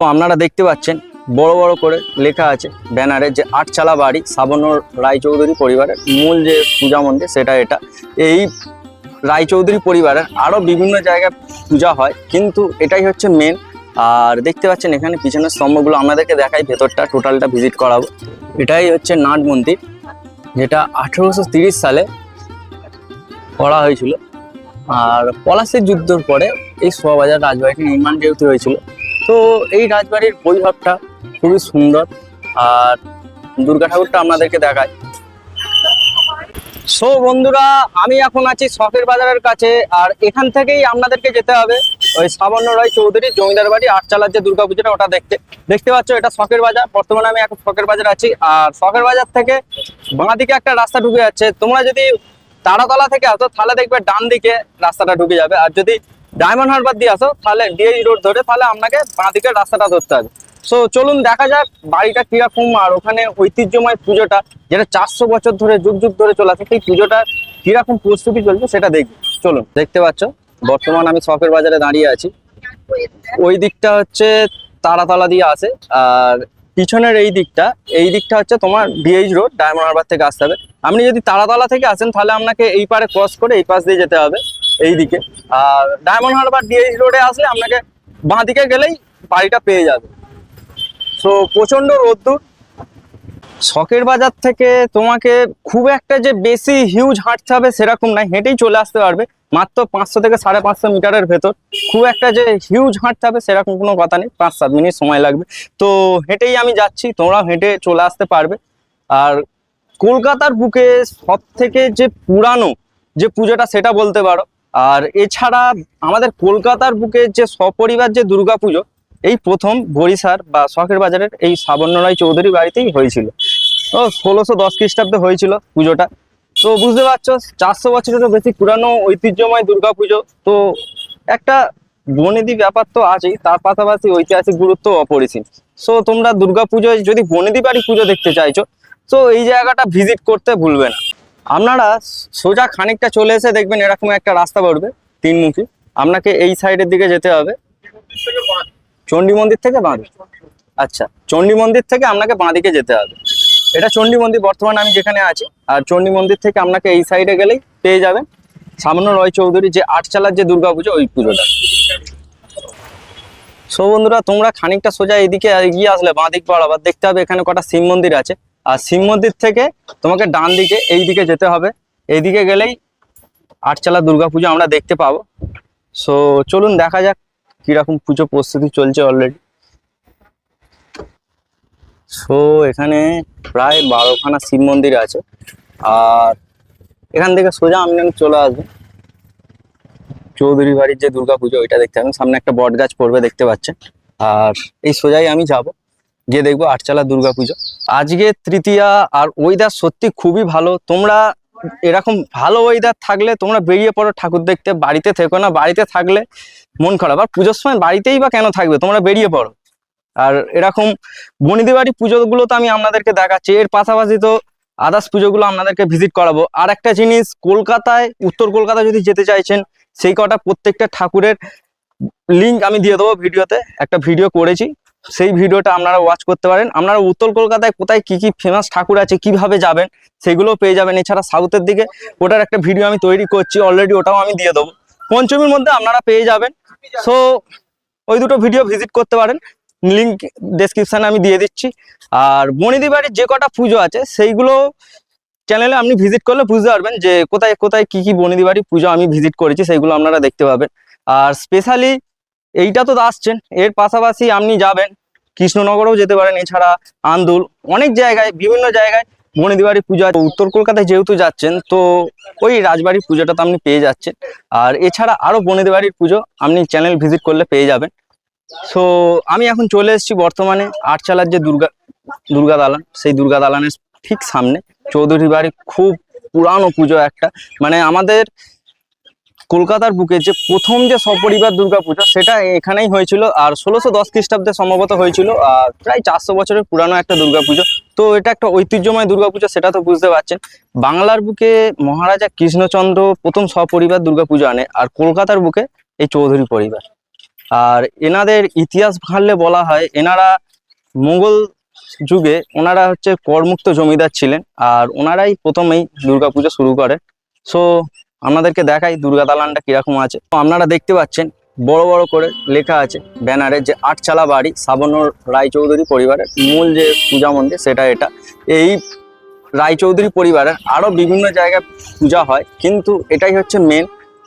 তো আপনারা দেখতে পাচ্ছেন, বড় বড় করে লেখা আছে ব্যানারে যে আটচালা বাড়ি সাবর্ণ রায়চৌধুরী পরিবারের মূল যে পূজা মন্দির সেটা এটা। এই রায়চৌধুরী পরিবারের আরও বিভিন্ন জায়গায় পূজা হয়, কিন্তু এটাই হচ্ছে মেন আর দেখতে পাচ্ছেন এখানে পিছনের স্তম্ভগুলো, আপনাদেরকে দেখাই, ভেতরটা টোটালটা ভিজিট করাবো। এটাই হচ্ছে নাট মন্দির, যেটা আঠেরোশো সালে করা হয়েছিল। আর পলাশের যুদ্ধের পরে এই শোভাবাজার রাজবাড়িটি নির্মাণ যেহেতু হয়েছিল তো এই রাজবাড়ির বৈভবটা খুবই সুন্দর আর দুর্গা ঠাকুরটা আপনাদেরকে দেখায়। সো বন্ধুরা, আমি এখন আছি শখের বাজারের কাছে আর এখান থেকেই আপনাদেরকে যেতে হবে ওই সাবর্ণ রায় চৌধুরী জমিদার বাড়ি আটচালার যে দুর্গা পুজোটা, ওটা দেখতে। দেখতে পাচ্ছ, এটা শখের বাজার। বর্তমানে আমি এখন শখের বাজার আছি আর শখের বাজার থেকে বাঁ দিকে একটা রাস্তা ঢুকে যাচ্ছে। তোমরা যদি তারাতলা থেকে আসো, তাহলে দেখবে ডান দিকে রাস্তাটা ঢুকে যাবে। আর যদি ডায়মন্ড হারবার দিয়ে আসো তাহলে ডিএইচ রোড ধরে তাহলে আপনাকে বাঁ দিকের রাস্তাটা ধরতে হবে। সো চলুন দেখা যাক বাড়িটা কীরকম আর ওখানে ঐতিহ্যময় পুজোটা, যেটা চারশো বছর ধরে, যুগ যুগ ধরে চলে আসে সেই পুজোটা কীরকম প্রস্তুতি চলছে সেটা দেখি চলুন, দেখতে পাচ্ছ, বর্তমান আমি শখের বাজারে দাঁড়িয়ে আছি। ওই দিকটা হচ্ছে তারাতলা দিয়ে আসে আর পিছনের এই দিকটা এই দিকটা হচ্ছে তোমার ডিএইচ রোড ডায়মন্ড হারবার থেকে আসতে হবে। আপনি যদি তারাতলা থেকে আসেন, তাহলে আপনাকে এই পারে ক্রস করে এই পাশ দিয়ে যেতে হবে। এই দিকে আর ডায়মন্ড হারবার ডিএইচ রোডে আসলে আপনাকে বাঁ দিকে গেলেই বাড়িটা পেয়ে যাবে। সো প্রচণ্ড রোদ্দুর। শখের বাজার থেকে তোমাকে খুব একটা যে বেশি হিউজ হাঁটতে হবে সেরকম নাই হেঁটেই চলে আসতে পারবে। মাত্র পাঁচশো থেকে সাড়ে পাঁচশো মিটারের ভেতর। খুব একটা যে হিউজ হাঁটতে হবে সেরকম কোনো কথা নেই, পাঁচ সাত মিনিট সময় লাগবে। তো, হেঁটেই আমি যাচ্ছি, তোমরাও হেঁটে চলে আসতে পারবে। আর কলকাতার বুকে সব থেকে যে পুরানো যে পুজোটা সেটা বলতে পারো। আর এছাড়া আমাদের কলকাতার বুকে যে সপরিবার যে দুর্গা পুজো এই প্রথম বরিশার বা শখের বাজারের এই সাবর্ণ রায় চৌধুরী বাড়িতেই হয়েছিল। ও, ষোলোশো দশ খ্রিস্টাব্দে হয়েছিল পুজোটা। তো বুঝতে পারছ, চারশো বছরেরও বেশি পুরানো ঐতিহ্যময় দুর্গা পুজো তো একটা বনেদি ব্যাপার তো আছেই, তার পাশাপাশি ঐতিহাসিক গুরুত্ব অপরিসীম। সো তোমরা দুর্গা পুজোয় যদি বনেদি বাড়ি পুজো দেখতে চাইছো, তো এই জায়গাটা ভিজিট করতে ভুলবে না। আপনারা সোজা খানিকটা চলে এসে দেখবেন এরকম একটা রাস্তা পড়বে তিনমুখী। আপনাকে এই সাইডের দিকে যেতে হবে। চণ্ডী মন্দির থেকে বাঁ দিকে। আচ্ছা চণ্ডী মন্দির থেকে আপনাকে বাঁ দিকে যেতে হবে। এটা চণ্ডী মন্দির, বর্তমানে আমি যেখানে আছি, আর চণ্ডী মন্দির থেকে আপনাকে এই সাইডে গেলেই পেয়ে যাবেন সামান্য রয় চৌধুরী যে আটচালার যে দুর্গা পুজো ওই পুজোটা। সো বন্ধুরা, তোমরা খানিকটা সোজা এইদিকে এগিয়ে আসলে বাঁ দিক বরাবর দেখতে হবে এখানে কটা শিব মন্দির আছে। আর শিব মন্দির থেকে তোমাকে ডান দিকে, এই দিকে যেতে হবে। এইদিকে গেলেই আটচালা পুজো আমরা দেখতে পাবো। সো চলুন দেখা যাক কীরকম পুজো প্রস্তুতি চলছে অলরেডি সো এখানে প্রায় বারোখানা শিব মন্দির আছে। আর এখান থেকে সোজা আমি চলে আসব। চৌধুরী বাড়ির যে পুজো, ওইটা দেখতে পাবেন সামনে একটা বট গাছ পড়বে, দেখতে পাচ্ছেন। আর এই সোজাই আমি যাব। গিয়ে দেখব আটচালা দুর্গা পুজো। আজকে তৃতীয়া আর ওয়েদার সত্যি খুবই ভালো। তোমরা এরকম ভালো ওয়েদার থাকলে, তোমরা বেরিয়ে পড়ো ঠাকুর দেখতে। বাড়িতে থেকো না, বাড়িতে থাকলে মন খারাপ। আর পুজোর সময় বাড়িতেই বা কেন থাকবে? তোমরা বেরিয়ে পড়ো। আর এরকম বনিদি বাড়ি পুজোগুলো তো আমি আপনাদেরকে দেখাচ্ছি। এর পাশাপাশি তো আদার্স পুজোগুলো আপনাদেরকে ভিজিট করাবো। আর একটা জিনিস, কলকাতায়, উত্তর কলকাতা যদি যেতে চাইছেন, সেই কটা প্রত্যেকটা ঠাকুরের লিঙ্ক আমি দিয়ে দেবো ভিডিওতে। একটা ভিডিও করেছি। সেই ভিডিওটা আপনারা ওয়াচ করতে পারেন। আপনারা উত্তর কলকাতায় কোথায় কি কি ফেমাস ঠাকুর আছে, কীভাবে যাবেন, সেগুলো পেয়ে যাবেন। এছাড়া সাউথের দিকে ওটার একটা ভিডিও আমি তৈরি করছি অলরেডি ওটাও আমি দিয়ে দেবো। পঞ্চমীর মধ্যে আপনারা পেয়ে যাবেন। সো ওই দুটো ভিডিও ভিজিট করতে পারেন। লিঙ্ক ডেসক্রিপশানে আমি দিয়ে দিচ্ছি। আর বনিদি বাড়ির যে কটা পুজো আছে, সেইগুলো চ্যানেলে আপনি ভিজিট করলে বুঝতে পারবেন যে কোথায় কোথায় কি কি বনিদি বাড়ি পুজো আমি ভিজিট করেছি, সেইগুলো আপনারা দেখতে পাবেন। আর স্পেশালি এইটা তো আসছেন এর পাশাপাশি আপনি যাবেন, কৃষ্ণনগরেও যেতে পারেন, এছাড়া আন্দুল, অনেক জায়গায়, বিভিন্ন জায়গায় বনিদি বাড়ি পুজো উত্তর কলকাতায় যেহেতু যাচ্ছেন, তো ওই রাজবাড়ির পুজোটা তো আপনি পেয়ে যাচ্ছেন। আর এছাড়া আরও বনিদি বাড়ির পুজো আপনি চ্যানেল ভিজিট করলে পেয়ে যাবেন। সো আমি এখন চলে এসেছি বর্তমানে আটচালার যে দুর্গা দুর্গা দালান। সেই দুর্গা দালানের ঠিক সামনে। চৌধুরী বাড়ি খুব পুরানো পুজো একটা। মানে আমাদের কলকাতার বুকে যে প্রথম যে সপরিবার দুর্গা পুজো সেটা এখানেই হয়েছিল আর ষোলোশো দশ খ্রিস্টাব্দে সম্ভবত হয়েছিল প্রায় চারশো বছরের পুরানো একটা দুর্গা পুজো তো এটা একটা ঐতিহ্যময় দুর্গা পুজো সেটা তো বুঝতে পারছেন। বাংলার বুকে মহারাজা কৃষ্ণচন্দ্র প্রথম সপরিবার দুর্গা পুজো আনে, আর কলকাতার বুকে এই চৌধুরী পরিবার। আর এনাদের ইতিহাস ভাবলে বলা হয়, এনারা মোগল যুগে ওনারা হচ্ছে করমুক্ত জমিদার ছিলেন, আর ওনারাই প্রথমেই দুর্গাপুজো শুরু করে। সো আপনাদেরকে দেখাই দুর্গা দালানটা কীরকম আছে। তো আপনারা দেখতে পাচ্ছেন, বড় বড় করে লেখা আছে ব্যানারে যে আটচালা বাড়ি সাবর্ণ রায়চৌধুরী পরিবারের মূল যে পূজা মন্দির সেটা এটা। এই রায়চৌধুরী পরিবারের আরও বিভিন্ন জায়গায় পূজা হয়, কিন্তু এটাই হচ্ছে মেন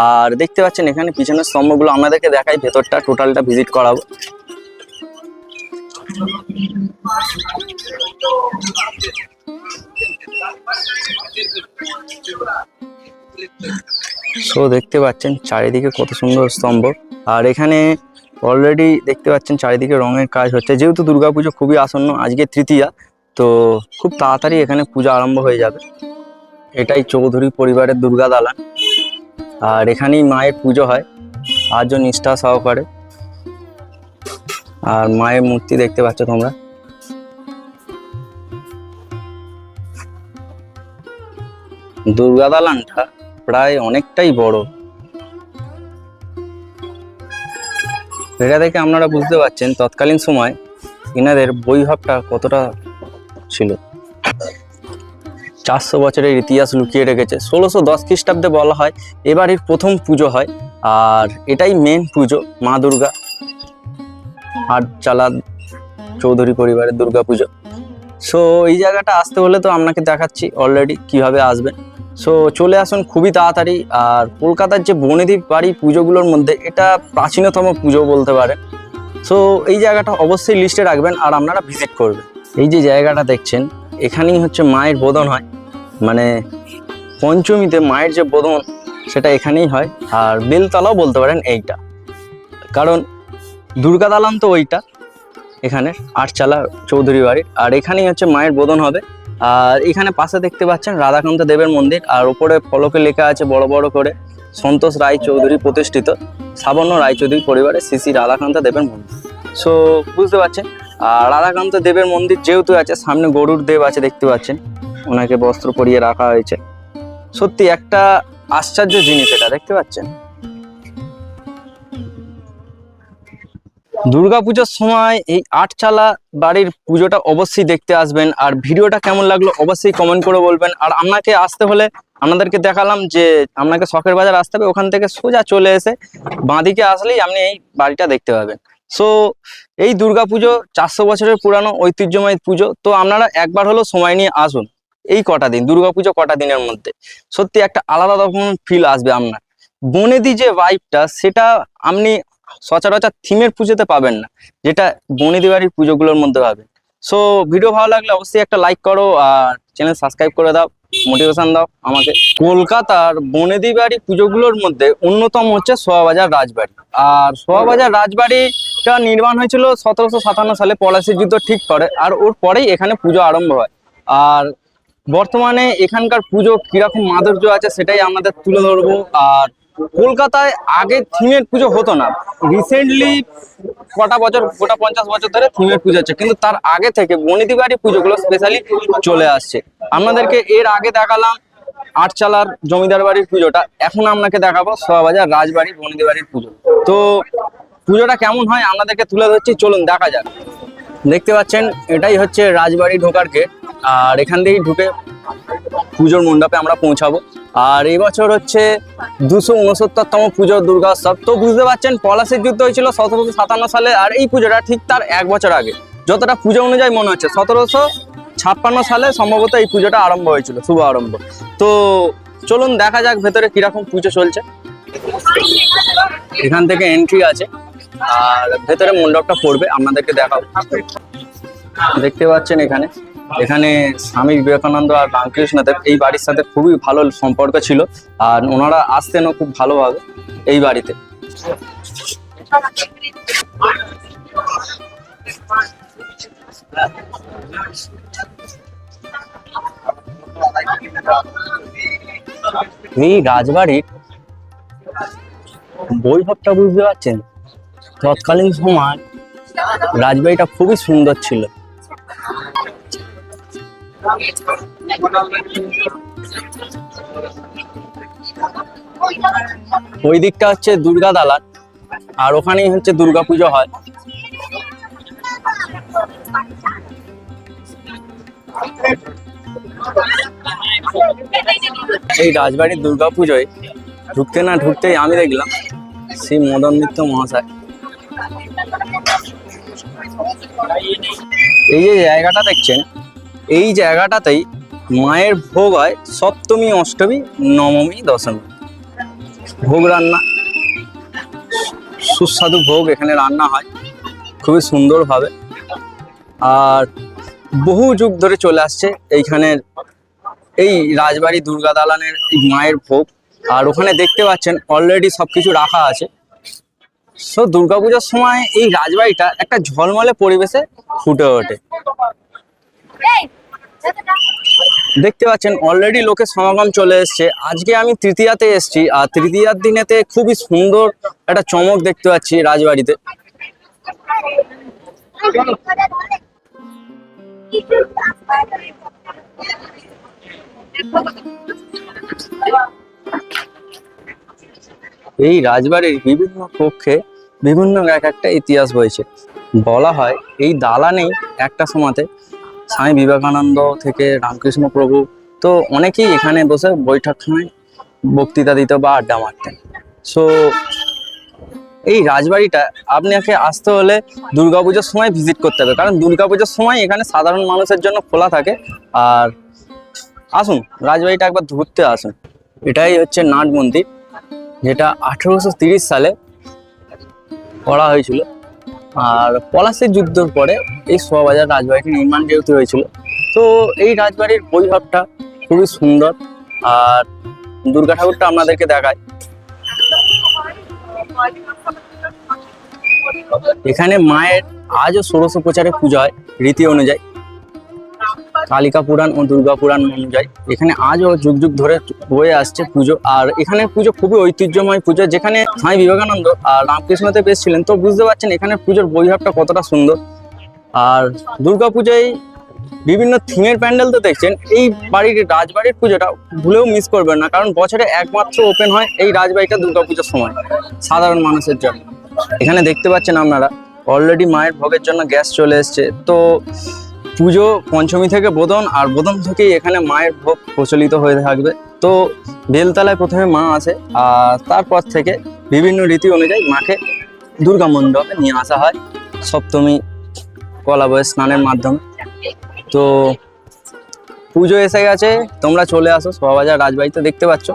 আর দেখতে পাচ্ছেন এখানে পিছনের স্তম্ভগুলো, আপনাদেরকে দেখাই, ভেতরটা টোটালটা ভিজিট করাবো। সো দেখতে পাচ্ছেন চারিদিকে কত সুন্দর স্তম্ভ। আর এখানে অলরেডি দেখতে পাচ্ছেন চারিদিকে রঙের কাজ হচ্ছে। যেহেতু দুর্গাপুজো খুবই আসন্ন, আজকে তৃতীয়া, তো খুব তাড়াতাড়ি এখানে পূজা আরম্ভ হয়ে যাবে। এটাই চৌধুরী পরিবারের দুর্গা দালান। আর এখানেই মায়ের পুজো হয়, আজও নিষ্ঠা সহকারে। আর মায়ের মূর্তি দেখতে পাচ্ছ তোমরা। দুর্গা দালানটা প্রায় অনেকটাই বড়। এটা দেখে আপনারা বুঝতে পারছেন তৎকালীন সময় এনাদের বৈভবটা কতটা ছিল। চারশো বছরের ইতিহাস লুকিয়ে রেখেছে। ষোলোশো দশ খ্রিস্টাব্দে বলা হয় এবারের প্রথম পুজো হয় আর এটাই মেন পুজো, মা দুর্গা আটচালা চৌধুরী পরিবারের দুর্গা পুজো। সো এই জায়গাটা আসতে হলে তো আপনাকে দেখাচ্ছি অলরেডি কীভাবে আসবেন। সো চলে আসুন খুবই তাড়াতাড়ি। আর কলকাতার যে বনেদ্বীপ বাড়ি পুজোগুলোর মধ্যে, এটা প্রাচীনতম পুজো বলতে পারেন। সো এই জায়গাটা অবশ্যই লিস্টে রাখবেন আর আপনারা ভিজিট করবেন। এই যে জায়গাটা দেখছেন, এখানেই হচ্ছে মায়ের বোধন হয়। মানে পঞ্চমীতে মায়ের যে বোধন, সেটা এখানেই হয়। আর বেলতলাও বলতে পারেন এইটা। কারণ, দুর্গা দালান তো ওইটা, এখানে আটচালা চৌধুরী বাড়ির। আর এখানেই হচ্ছে মায়ের বোধন হবে। আর এখানে পাশে দেখতে পাচ্ছেন রাধাকান্ত দেবের মন্দির, আর উপরে ফলকে লেখা আছে বড় বড় করে, সন্তোষ রায় চৌধুরী প্রতিষ্ঠিত, সাবর্ণ রায়চৌধুরী পরিবারের শ্রী শ্রী রাধাকান্ত দেবের মন্দির। সো বুঝতে পারছেন? আর রাধাকান্ত দেবের মন্দির যেহেতু আছে, সামনে গরুর দেব আছে দেখতে পাচ্ছেন, ওনাকে বস্ত্র পরিয়ে রাখা হয়েছে। সত্যি একটা আশ্চর্য জিনিস এটা, দেখতে পাচ্ছেন? দুর্গাপুজোর সময় এই আটচালা বাড়ির পুজোটা অবশ্যই দেখতে আসবেন। আর ভিডিওটা কেমন লাগল অবশ্যই কমেন্ট করে বলবেন। আর আপনাকে আসতে হলে আপনাদেরকে দেখালাম যে আপনাকে শখের বাজার আসতে হবে, ওখান থেকে সোজা চলে এসে বাঁদিকে আসলেই আপনি এই বাড়িটা দেখতে পাবেন। সো এই দুর্গাপুজো চারশো বছরের পুরানো ঐতিহ্যময় পুজো। তো আপনারা একবার হলো সময় নিয়ে আসুন। এই কটা দিন, দুর্গাপুজো কটা দিনের মধ্যে। সত্যি একটা আলাদা রকম ফিল আসবে আপনার। বনেদি যে ভাইবটা সেটা আপনি সচরাচর থিমের পুজোতে পাবেন না, যেটা বনেদি বাড়ির পুজোগুলোর মধ্যে পাবেন। সো ভিডিও ভালো লাগলে অবশ্যই একটা লাইক করো আর চ্যানেল সাবস্ক্রাইব করে দাও মোটিভেশন দাও আমাকে। কলকাতার বনেদি বাড়ি পুজোগুলোর মধ্যে অন্যতম হচ্ছে সোয়াবাজার রাজবাড়ি। আর সোয়াবাজার রাজবাড়িটা নির্মাণ হয়েছিল সতেরোশো সাতান্ন সালে, পলাশির যুদ্ধ ঠিক করে আর ওর পরেই এখানে পুজো আরম্ভ হয়। আর বর্তমানে এখানকার পুজো কীরকম মাধুর্য আছে সেটাই আমাদের তুলে ধরবো। আর কলকাতায় আগে থিমের পুজো হতো না। রিসেন্টলি কটা বছর, গোটা পঞ্চাশ বছর ধরে থিমের পুজো হচ্ছে। কিন্তু তার আগে থেকে বনিদি বাড়ি পুজোগুলো স্পেশালি চলে আসছে। আপনাদেরকে এর আগে দেখালাম আটচালার জমিদার বাড়ির পুজোটা। এখন আপনাকে দেখাবো সোয়াবাজার রাজবাড়ি বনিদি বাড়ির পুজো। তো পুজোটা কেমন হয় আপনাদেরকে তুলে ধরছি, চলুন দেখা যাক। দেখতে পাচ্ছেন, এটাই হচ্ছে রাজবাড়ি ঢোকার গেট আর এখান থেকেই ঢুকে পুজোর মণ্ডপে আমরা পৌঁছাবো। আর এই বছর হচ্ছে দুশো উনসত্তরতম পুজোর দুর্গোৎসব তো বুঝতে পারছেন পলাশির যুদ্ধ হয়েছিল সতেরোশো সাতান্ন সালে, আর এই পুজোটা ঠিক তার এক বছর আগে। যতটা পুজো অনুযায়ী মনে হচ্ছে, সতেরোশো ছাপ্পান্ন সালে সম্ভবত এই পুজোটা আরম্ভ হয়েছিল, শুভ আরম্ভ। তো চলুন দেখা যাক ভেতরে কীরকম পুজো চলছে। এখান থেকে এন্ট্রি আছে, আর ভেতরে মণ্ডপটা পড়বে, আপনাদেরকে দেখাবো। দেখতে পাচ্ছেন এখানে। এখানে স্বামী বিবেকানন্দ আর রামকৃষ্ণদেব এই বাড়ির সাথে খুবই ভালো সম্পর্ক ছিল আর ওনারা আসতেনও খুব ভালোভাবে এই বাড়িতে। এই রাজবাড়ির বৈভবটা বুঝতে পারছেন? তৎকালীন সময় রাজবাড়িটা খুবই সুন্দর ছিল। ওই দিকটা হচ্ছে দুর্গা দালান, আর ওখানেই হচ্ছে দুর্গাপুজো হয়। এই রাজবাড়ির দুর্গাপুজোয় ঢুকতে না ঢুকতেই আমি দেখলাম শ্রী মদন মিত্র মহাশয়। এই যে জায়গাটা দেখছেন এই জায়গাটাতেই মায়ের ভোগ হয় সপ্তমী, অষ্টমী, নবমী, দশমী। ভোগ রান্না, সুস্বাদু ভোগ এখানে রান্না হয়, খুবই সুন্দরভাবে আর বহু যুগ ধরে চলে আসছে এইখানের এই রাজবাড়ি দুর্গা দালানের মায়ের ভোগ। আর ওখানে দেখতে পাচ্ছেন অলরেডি সবকিছু রাখা আছে। সো দুর্গাপূজার সময় এই রাজবাড়িটা একটা ঝলমলে পরিবেশে ফুটে ওঠে। দেখতে পাচ্ছেন অলরেডি লোকের সমাগম চলে এসছে। আজকে আমি তৃতীয়াতে এসেছি, আর তৃতীয়ার দিনেতে খুবই সুন্দর একটা চমক দেখতে পাচ্ছি রাজবাড়িতে। এই রাজবাড়ির বিভিন্ন কক্ষে বিভিন্ন এক একটা ইতিহাস বইছে বলা হয় এই দালানেই একটা সময়তে স্বামী বিবেকানন্দ থেকে রামকৃষ্ণ প্রভু। তো অনেকেই এখানে বসে বৈঠক বৈঠকখানায় বক্তৃতা দিত বা আড্ডা মারতেন। সো এই রাজবাড়িটা আপনাকে আসতে হলে দুর্গাপুজোর সময় ভিজিট করতে হবে। কারণ দুর্গাপুজোর সময় এখানে সাধারণ মানুষের জন্য খোলা থাকে। আর আসুন, রাজবাড়িটা একবার ঘুরতে আসুন। এটাই হচ্ছে নাট মন্দির, যেটা আঠেরোশো সালে করা হয়েছিল। আর পলাশির যুদ্ধর পরে এই শোভাবাজার রাজবাড়িটি নির্মাণ যেহেতু হয়েছিল, তো এই রাজবাড়ির বৈভবটা খুবই সুন্দর আর দুর্গা ঠাকুরটা আপনাদেরকে দেখায়। এখানে মায়ের আজও ষোড়শ প্রচারে পূজা হয় রীতি অনুযায়ী। কালিকা পুরাণ ও দুর্গা পুরাণ অনুযায়ী। এখানে আজও যুগ যুগ ধরে হয়ে আসছে পুজো। আর এখানে পুজো খুবই ঐতিহ্যময় পুজো। যেখানে স্বামী বিবেকানন্দ আর রামকৃষ্ণদেব এসেছিলেন, তো বুঝতে পারছেন এখানে পুজোর বৈভাবটা কতটা সুন্দর। আর দুর্গা পুজোয় বিভিন্ন থিমের প্যান্ডেল তো দেখছেন, এই বাড়ির রাজবাড়ির পুজোটা ভুলেও মিস করবেন না, কারণ বছরে একমাত্র ওপেন হয় এই রাজবাড়িটা দুর্গা পুজোর সময়, সাধারণ মানুষের জন্য। এখানে দেখতে পাচ্ছেন আপনারা অলরেডি মায়ের ভোগের জন্য গ্যাস চলে এসছে। তো পুজো, পঞ্চমী থেকে বোদন, আর বোদন থেকেই এখানে মায়ের ভোগ প্রচলিত হয়ে থাকবে। তো বেলতলায় প্রথমে মা আসে, আর তারপর থেকে বিভিন্ন রীতি অনুযায়ী মাকে দুর্গা মণ্ডপে নিয়ে আসা হয়। সপ্তমী কলা বয়ে স্নানের মাধ্যমে। তো পুজো এসে গেছে, তোমরা চলে আসো, শোভাবাজার রাজবাড়িতে দেখতে পাচ্ছ।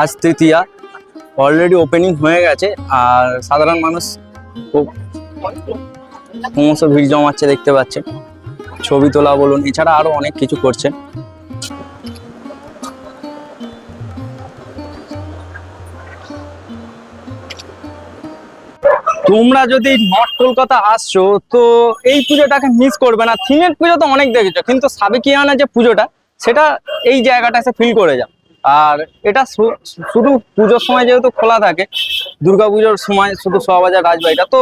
আজ তৃতীয়া অলরেডি ওপেনিং হয়ে গেছে, আর সাধারণ মানুষ ক্রমশ ভিড় জমাচ্ছে দেখতে পাচ্ছেন। ছবি তোলা বলুন, এছাড়া আরও অনেক কিছু করছে। তোমরা যদি নর্থ কলকাতা আসছো, তো এই পুজোটাকে মিস করবে না। থিমের পুজো তো অনেক দেখেছ, কিন্তু সাবেকিয়ানা যে পুজোটা, সেটা এই জায়গাটা এসে ফিল করে যাও। আর এটা শুধু পুজোর সময় যেহেতু খোলা থাকে, দুর্গাপুজোর সময় শুধু শোভাবাজার, রাজবাড়িটা, তো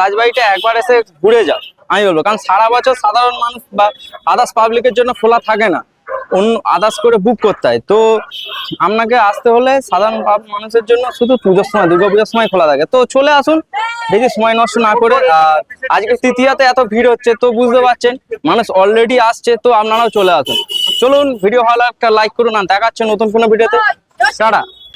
রাজবাড়িটা একবার এসে ঘুরে যাও। আমি বলব, কারণ সারা বছর সাধারণ মানুষ বা আদার্স পাবলিকের জন্য খোলা থাকে না। অন্য আদার্স করে বুক করতে হয়। তো আপনাকে আসতে হলে সাধারণ মানুষের জন্য শুধু পুজোর সময় দুর্গাপুজোর সময় খোলা থাকে। তো চলে আসুন, বেশি সময় নষ্ট না করে আর আজকে তৃতীয়াতে এত ভিড় হচ্ছে, তো বুঝতে পারছেন, মানুষ অলরেডি আসছে, তো আপনারাও চলে আসুন। চলুন ভিডিও ভালো একটা লাইক করুন, আর দেখাচ্ছে নতুন কোনো ভিডিওতে টাটা।